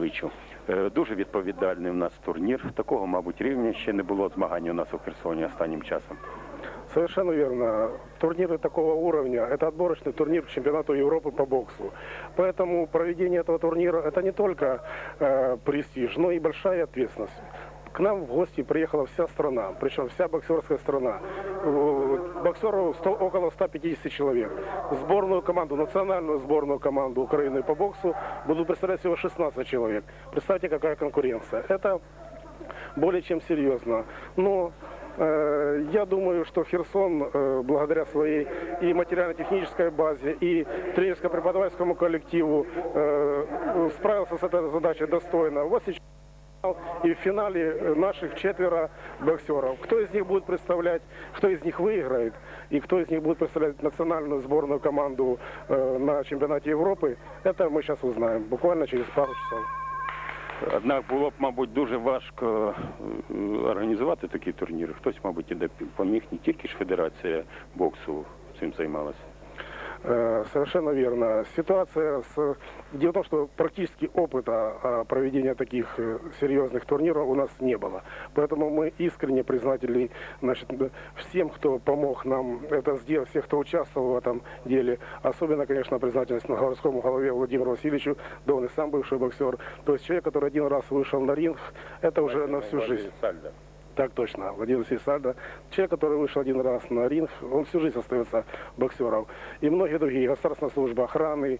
Васильовичу. Е, Дуже відповідальний у нас турнір. Такого, мабуть, рівня ще не було змагань у нас у Херсоні останнім часом. Совершенно верно. Турниры такого уровня – это отборочный турнир к чемпионату Европы по боксу. Поэтому проведение этого турнира – это не только э, престиж, но и большая ответственность. К нам в гости приехала вся страна, причем вся боксерская страна. Боксеров сто- около 150 человек. Сборную команду, национальную сборную команду Украины по боксу будут представлять всего 16 человек. Представьте, какая конкуренция. Это более чем серьезно. Но э, я думаю, что Херсон, э, благодаря своей и материально-технической базе, и тренерско-преподавательскому коллективу, э, справился с этой задачей достойно. Вот сейчас и в финале э, наших четверо боксеров. Кто из них будет представлять, кто из них выиграет, и кто из них будет представлять национальную сборную команду э, на чемпионате Европы, это мы сейчас узнаем, буквально через пару часов. Однак було б, мабуть, дуже важко е, організувати такі турніри. Хтось, мабуть, і допоміг не тільки ж Федерація боксу цим займалася. Э, Совершенно верно. Ситуация с... Дело в том, что практически опыта а, проведения таких э, серьезных турниров у нас не было. Поэтому мы искренне признательны значит, всем, кто помог нам это сделать, всех, кто участвовал в этом деле. Особенно, конечно, признательность на городскому голове Владимиру Васильевичу, да он и сам бывший боксер. То есть человек, который один раз вышел на ринг, это уже на всю жизнь. Так точно, Владимир Васильевич Сальдо. Человек, который вышел один раз на ринг, он всю жизнь остается боксером. И многие другие, Государственная служба охраны,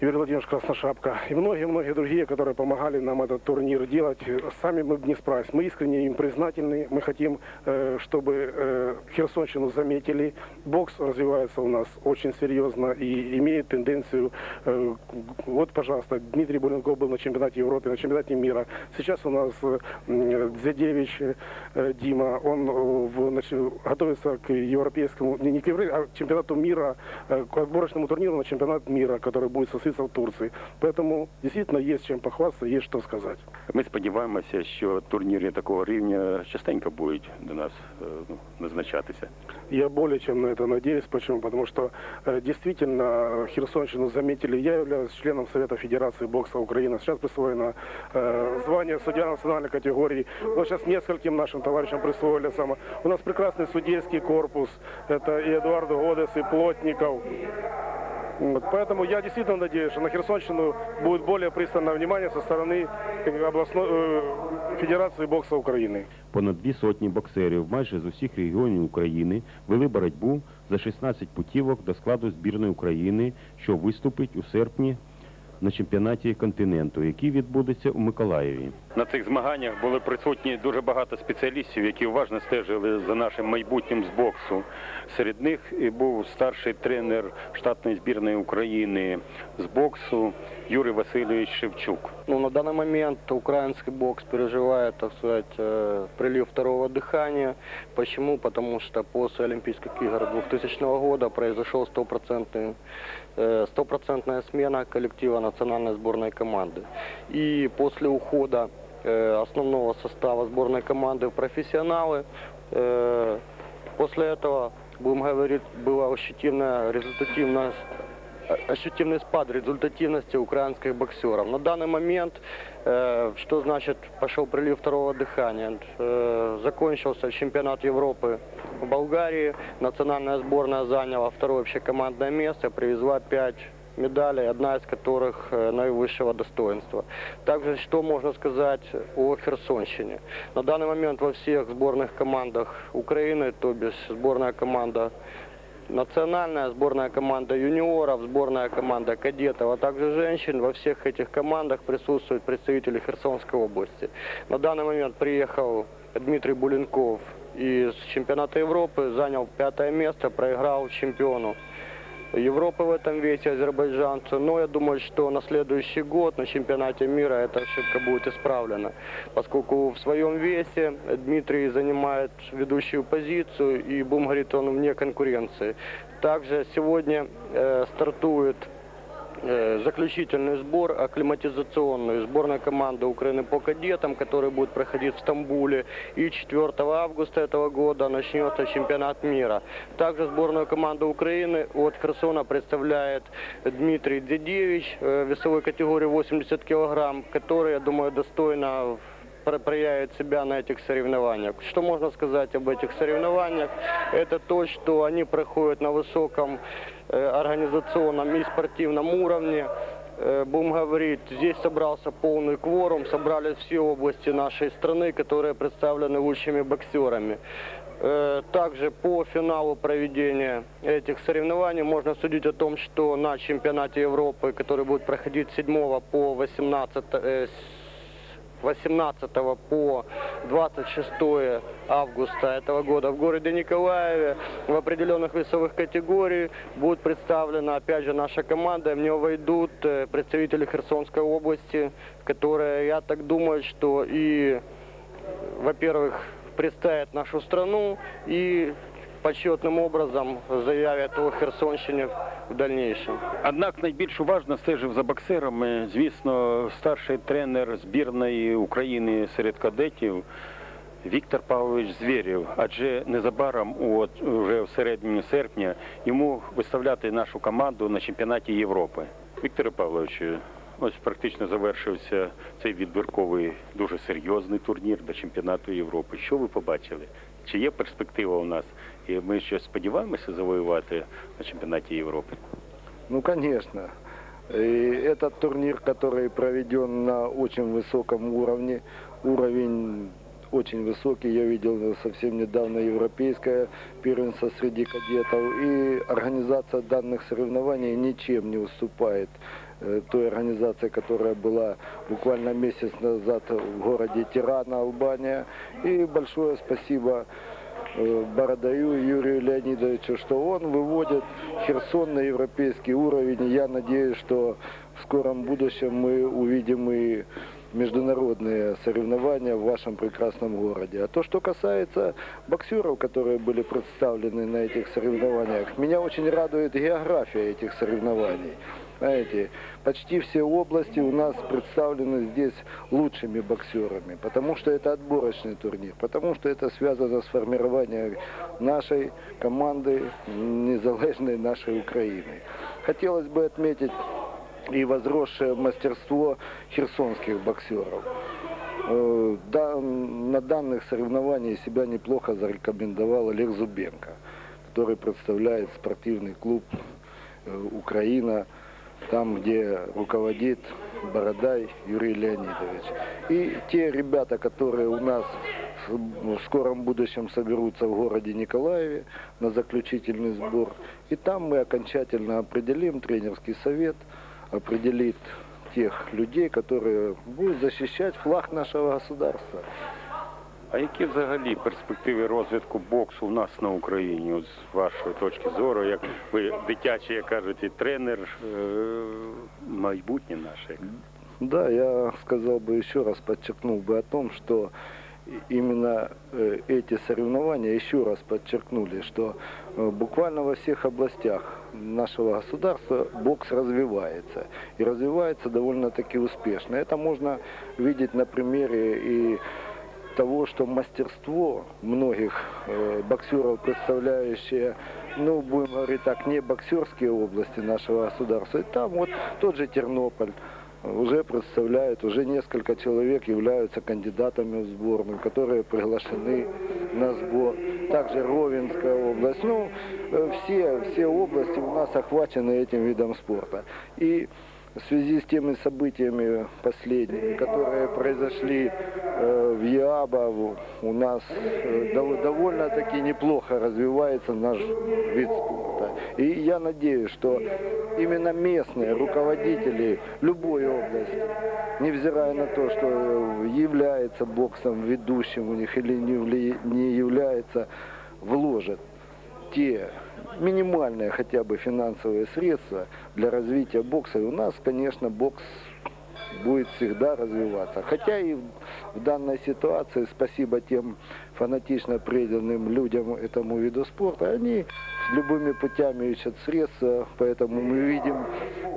Юрий Владимирович Красношапка и многие-многие другие, которые помогали нам этот турнир делать. Сами мы бы не справились. Мы искренне им признательны. Мы хотим, э, чтобы э, Херсонщину заметили. Бокс развивается у нас очень серьезно и имеет тенденцию. э, Вот, пожалуйста, Дмитрий Буленков был на чемпионате Европы, на чемпионате мира. Сейчас у нас э, Дзядевич э, Дима, он э, значит, готовится к европейскому, не, к евро- а к чемпионату мира, э, к отборочному турниру на чемпионат мира, который будет состояться в Турции. Поэтому действительно есть чем похвастаться, есть что сказать. Ми сподіваємося, що турніри такого рівня частенько будуть до нас е, ну, назначатися. Я более чем на это надеюсь. Почему? Потому что э, действительно э, Херсонщину заметили. Я являюсь членом Совета Федерации бокса Украины. Сейчас присвоено э, звание судья национальной категории. Вот сейчас нескольким нашим товарищам присвоили само. У нас прекрасный судейский корпус. Это и Эдуард Годес, и Плотников. Вот, поэтому я действительно надеюсь, что на Херсонщину будет более пристальное внимание со стороны э, областной э, Федерации бокса Украины. Понад дві сотні боксерів майже з усіх регіонів України вели боротьбу за 16 путівок до складу збірної України, що виступить у серпні на чемпіонаті континенту, який відбудеться у Миколаєві. На цих змаганнях були присутні дуже багато спеціалістів, які уважно стежили за нашим майбутнім з боксу. Серед них і був старший тренер штатної збірної України з боксу Юрій Васильович Шевчук. Ну, на данный момент украинский бокс переживает, так сказать, э, прилив второго дыхания. Почему? Потому что после Олимпийских игр 2000 года произошел стопроцентный э, стопроцентная смена коллектива национальной сборной команды. И после ухода э, основного состава сборной команды в профессионалы, э, после этого, будем говорить, была ощутимая результативность ощутимый спад результативности украинских боксеров. На данный момент, э, что значит пошел прилив второго дыхания? Э, закончился чемпионат Европы в Болгарии. Национальная сборная заняла второе общекомандное место, привезла пять медалей, одна из которых э, наивысшего достоинства. Также, что можно сказать о Херсонщине? На данный момент во всех сборных командах Украины, то бишь сборная команда национальная сборная команда юниоров, сборная команда кадетов, а также женщин. Во всех этих командах присутствуют представители Херсонской области. На данный момент приехал Дмитрий Буленков из чемпионата Европы, занял пятое место, проиграл чемпиону Европы в этом весе азербайджанцу. Но я думаю, что на следующий год на чемпионате мира эта ошибка будет исправлена, поскольку в своем весе Дмитрий занимает ведущую позицию и, будем говорить, он вне конкуренции. Также сегодня э, стартует заключительный сбор, акклиматизационный сборной команды Украины по кадетам, который будет проходить в Стамбуле. И 4 августа этого года начнется чемпионат мира. Также сборную команду Украины от Херсона представляет Дмитрий Дедевич э, весовой категории 80 килограмм, который, я думаю, достойно пр- проявит себя на этих соревнованиях. Что можно сказать об этих соревнованиях? Это то, что они проходят на высоком э, организационном и спортивном уровне. Э, Будем говорить, здесь собрался полный кворум, собрались все области нашей страны, которые представлены лучшими боксерами. Э, Также по финалу проведения этих соревнований можно судить о том, что на чемпионате Европы, который будет проходить с 7 по 18 э, с 18 по 26 августа этого года в городе Николаеве в определенных весовых категориях будет представлена опять же наша команда. В нее войдут э, представители Херсонской области, которые, я так думаю, что и, во-первых, представят нашу страну и почетным образом заявят о Херсонщине в дальнейшем. Однак найбільш уважно стежив за боксерами, звісно, старший тренер збірної України серед кадетів Віктор Павлович Звєрєв. Адже незабаром, от вже в середині серпня, йому виставляти нашу команду на чемпіонаті Європи. Вікторе Павловичу, ось практично завершився цей відбірковий дуже серйозний турнір до чемпіонату Європи. Що ви побачили? Чи є перспектива у нас? І ми ще сподіваємося завоювати на чемпіонаті Європи? Ну, конечно. И этот турнир, который проведен на очень высоком уровне, уровень очень высокий, я видел совсем недавно европейское первенство среди кадетов, и организация данных соревнований ничем не уступает э, той организации, которая была буквально месяц назад в городе Тирана, Албания. И большое спасибо э, Бородаю Юрию Леонидовичу, что он выводит Херсон на европейский уровень. Я надеюсь, что в скором будущем мы увидим и международные соревнования в вашем прекрасном городе. А то, что касается боксеров, которые были представлены на этих соревнованиях, меня очень радует география этих соревнований. Знаете, почти все области у нас представлены здесь лучшими боксерами, потому что это отборочный турнир, потому что это связано с формированием нашей команды, незалежной нашей Украины. Хотелось бы отметить и возросшее мастерство херсонских боксеров. Э, да, на данных соревнованиях себя неплохо зарекомендовал Олег Зубенко, который представляет спортивный клуб э, «Украина», там, где руководит Бородай Юрий Леонидович. И те ребята, которые у нас в скором будущем соберутся в городе Николаеве на заключительный сбор. И там мы окончательно определим, тренерский совет определит тех людей, которые будут защищать флаг нашего государства. А які взагалі перспективи розвитку боксу у нас на Україні, от з вашої точки зору, як ви дитячий, як кажуть, і тренер, е, майбутнє наше? Да, я сказал бы еще раз, подчеркнул бы о том, что именно э, эти соревнования еще раз подчеркнули, что э, буквально во всех областях нашего государства бокс развивается. И развивается довольно-таки успешно. Это можно видеть на примере и того, что мастерство многих э, боксеров, представляющие, ну, будем говорить так, не боксерские области нашего государства, и там вот тот же Тернополь, уже представляют, уже несколько человек являются кандидатами в сборную, которые приглашены на сбор. Также Ровенская область. Ну, э, все, все области у нас охвачены этим видом спорта. И в связи с теми событиями последними, которые произошли э, в ЯАБА, у нас э, дов- довольно-таки неплохо развивается наш вид спорта. И я надеюсь, что именно местные руководители любой области, невзирая на то, что э, является боксом ведущим у них или не, не является, вложат те минимальные хотя бы финансовые средства для развития бокса. И у нас, конечно, бокс будет всегда развиваться. Хотя и в, данной ситуации, спасибо тем фанатично преданным людям этому виду спорта, они любыми путями ищут средства, поэтому мы видим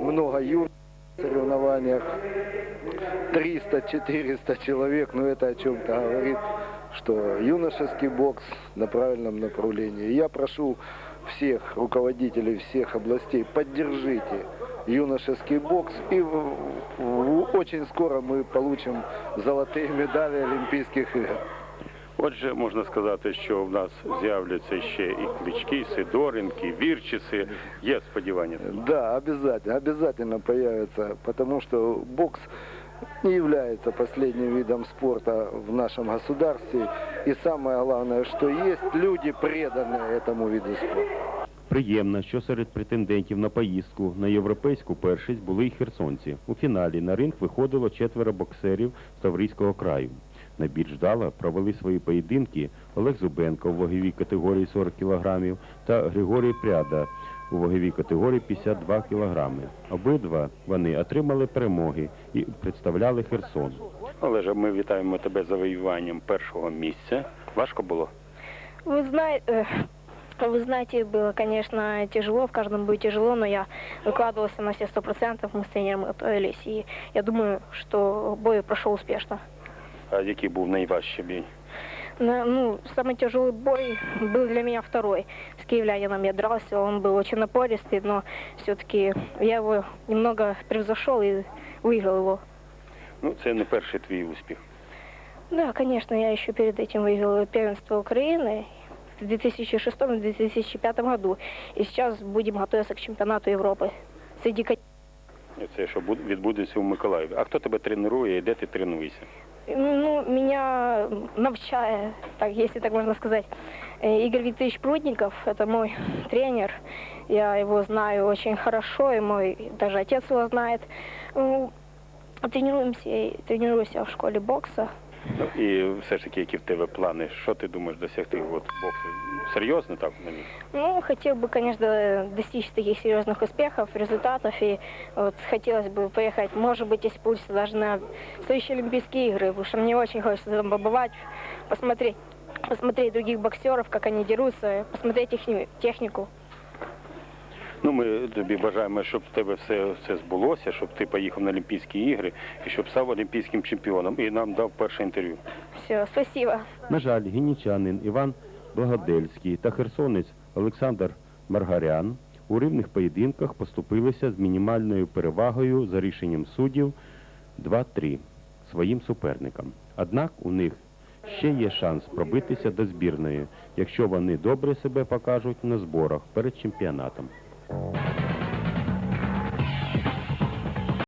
много юных соревнованиях, 300-400 человек, но это о чем-то говорит, что юношеский бокс на правильном направлении. Я прошу всех руководителей всех областей, поддержите юношеский бокс, и в- в- очень скоро мы получим золотые медали Олимпийских игр. Отже, можна сказати, що в нас з'являться ще і клички, Сидоренки, Вірчиси. Є сподівання. Да, обязательно, обязательно появится, потому что бокс не является последним видом спорта в нашем государстве. И самое главное, что есть люди, преданные этому виду спорта. Приємно, що серед претендентів на поїздку на європейську першість були й херсонці. У фіналі на ринг виходило четверо боксерів з Таврійського краю. Найбільш вдало провели свої поєдинки Олег Зубенко в ваговій категорії 40 кг та Григорій Пряда у ваговій категорії 52 кг. Обидва вони отримали перемоги і представляли Херсон. Олеже, ми вітаємо тебе завоюванням першого місця. Важко було? Вы знаете, вы знаете, было, конечно, тяжело, в каждом бою тяжело, но я выкладывался на все сто процентов, мы с тренером готовились, и я думаю, что бой прошел успешно. А який був найважчий бій? На- Ну, самый тяжелый бой был для меня второй. С киевлянином я дрался, он был очень напористый, но все-таки я его немного превзошел и выиграл его. Ну, це не перший твій успіх. Да, конечно, я еще перед этим выиграла первенство Украины в 2006-2005 году. И сейчас будем готовиться к чемпионату Европы. Среди ка- Це що буд- відбудеться у Миколаєві. А хто тебе тренує і де ти тренуєшся? ну, меня навчая, так, если так можно сказать, э, Игорь Викторович Прудников, это мой тренер. Я его знаю очень хорошо, и мой даже отец его знает. Ну, Тренируемся, тренируюсь я в школе бокса. Ну, і все ж таки, які в тебе плани? Що ти думаєш досягти от боксу? Серйозно так на них? Ну, хотел бы, конечно, достичь таких серьезных успехов, результатов. И вот хотелось бы поехать, может быть, если получится, даже на следующие Олимпийские игры, потому что мне очень хочется там побывать, посмотреть, посмотреть других боксеров, как они дерутся, посмотреть их технику. Ну, ми тобі бажаємо, щоб в тебе все, все збулося, щоб ти поїхав на Олімпійські ігри і щоб став олімпійським чемпіоном і нам дав перше інтерв'ю. Все, спасибо. На жаль, гінічанин Іван Благодельський та херсонець Олександр Маргарян у рівних поєдинках поступилися з мінімальною перевагою за рішенням суддів 2-3 своїм суперникам. Однак у них ще є шанс пробитися до збірної, якщо вони добре себе покажуть на зборах перед чемпіонатом. Thank you.